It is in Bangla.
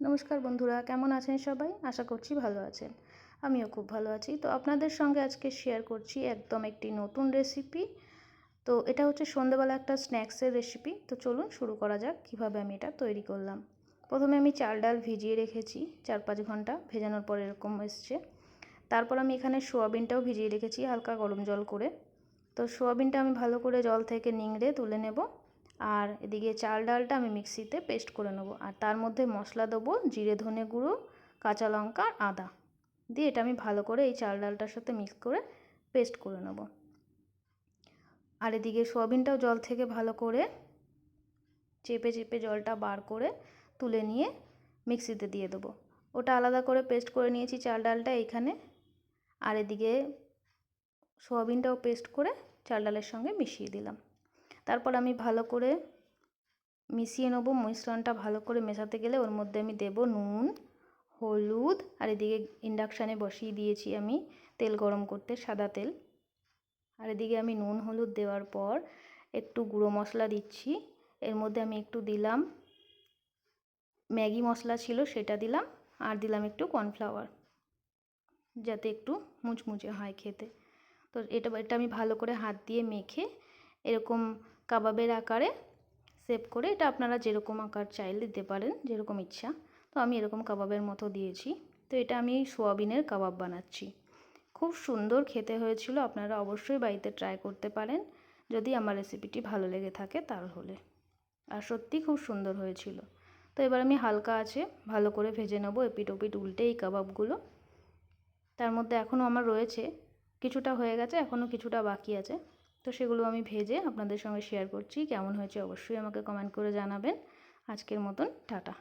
নমস্কার বন্ধুরা, কেমন আছেন সবাই? আশা করছি ভালো আছেন। আমিও খুব ভালো আছি। তো আপনাদের সঙ্গে আজকে শেয়ার করছি একদম একটি নতুন রেসিপি তো এটা হচ্ছে সন্ধ্যেবেলা একটা স্ন্যাক্সের রেসিপি তো চলুন শুরু করা যাক কীভাবে আমি এটা তৈরি করলাম। প্রথমে আমি চাল ডাল ভিজিয়ে রেখেছি, চার পাঁচ ঘণ্টা ভেজানোর পর এরকম এসছে। তারপর আমি এখানে সোয়াবিনটাও ভিজিয়ে রেখেছি, হালকা গরম জল করে। তো সোয়াবিনটা আমি ভালো করে জল থেকে নিংড়ে তুলে নেব। আর এদিকে চাল ডালটা আমি মিক্সিতে পেস্ট করে নেব। আর তার মধ্যে মশলা দেবো জিরে, ধনে গুঁড়ো, কাঁচা লঙ্কা, আদা। দিয়ে এটা আমি ভালো করে এই চাল ডালটার সাথে মিক্স করে পেস্ট করে নেব। আর এদিকে সোয়াবিনটাও জল থেকে ভালো করে চেপে চেপে জলটা বার করে তুলে নিয়ে মিক্সিতে দিয়ে দেবো। ওটা আলাদা করে পেস্ট করে নিয়েছি চাল ডালটা এইখানে। আর এদিকে সোয়াবিনটাও পেস্ট করে চাল ডালের সঙ্গে মিশিয়ে দিলাম। তারপর আমি ভালো করে মিশিয়ে নেব মিশ্রণটা ভালো করে মেশাতে গেলে ওর মধ্যে আমি দেব নুন, হলুদ, আর এদিকে ইন্ডাকশানে বসিয়ে দিয়েছি আমি তেল গরম করতে সাদা তেল। আর এদিকে আমি নুন, হলুদ দেওয়ার পর একটু গুঁড়ো মশলা দিচ্ছি। এর মধ্যে আমি একটু দিলাম ম্যাগি মশলা ছিল সেটা দিলাম, আর দিলাম একটু কর্নফ্লাওয়ার যাতে একটু মুচমুচে হয় খেতে। তো এটা এটা আমি ভালো করে হাত দিয়ে মেখে এরকম কাবাবের আকারে সেভ করে এটা আপনারা যেরকম আকার চাইলে দিতে পারেন, যেরকম ইচ্ছা। তো আমি এরকম কাবাবের মতো দিয়েছি। তো এটা আমি সোয়াবিনের কাবাব বানাচ্ছি। খুব সুন্দর খেতে হয়েছিল, আপনারা অবশ্যই বাড়িতে ট্রাই করতে পারেন। যদি আমার রেসিপিটি ভালো লেগে থাকে তাহলে। আর সত্যি খুব সুন্দর হয়েছিল। তো এবার আমি হালকা আছে, ভালো করে ভেজে নেব এপিট ওপিট উল্টে এই কাবাবগুলো। তার মধ্যে এখনও আমার রয়েছে, কিছুটা হয়ে গেছে, এখনও কিছুটা বাকি আছে। তো সেগুলো আমি ভেজে আপনাদের সঙ্গে শেয়ার করছি। কেমন হয়েছে অবশ্যই আমাকে কমেন্ট করে জানাবেন। আজকের মতন, টাটা।